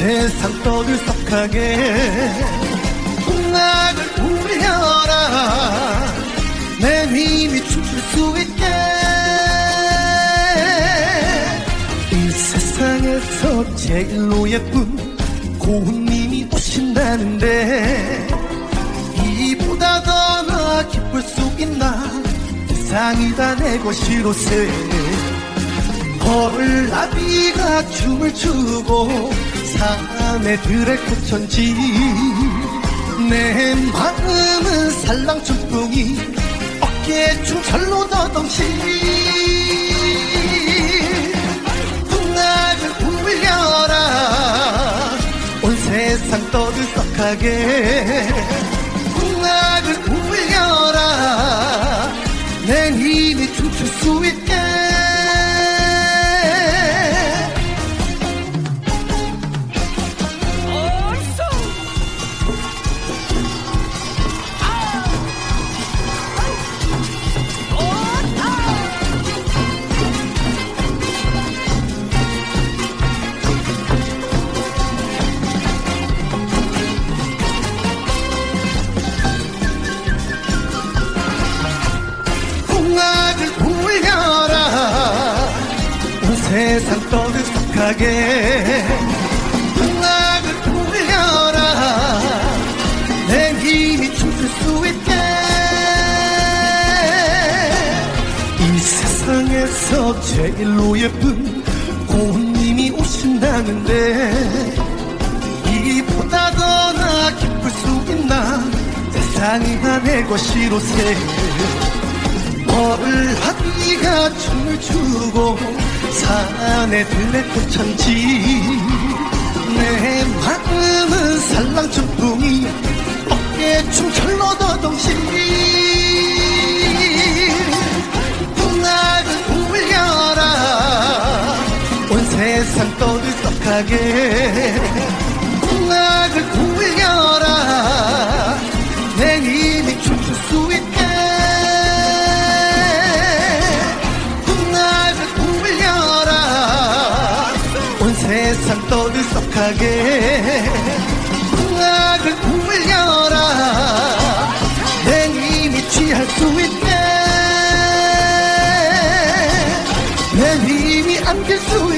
세상 떠들썩하게 풍악을 울려라. 내 힘이 춤출 수 있게 이 세상에서 제일로 예쁜 고운님이 오신다는데 이보다 더 나 기쁠 수 있나? 세상이 다 내 것이로세. 벌나비가 춤을 추고 사내들의 꽃천지. 내 마음은 살랑춤풍이 어깨에 춤철로 더덩시 풍악을 울려라. 온 세상 떠들썩하게. 풍악을 울려라. 내 힘이 춤출 수 있게 떠들썩하게 풍악을 울려라. 내 힘이 춤출 수 있게. 이 세상에서 제일로 예쁜 고운님이 오신다는데 이보다 더 나 기쁠 수 있나? 세상이 다 내 것이로세 벌하기가 춤을 추고 산에 들레 꽃 천지. 내 마음은 살랑춤풍이 어깨에 춤철로 더동시 풍악을 울려라 온 세상 떠들썩하게. 풍악을 울려라 내 힘이 춤출 수 있게 세상 떠들썩하게 풍악을 울려라 내 힘이 취할 수 있게 내 힘이 안길 수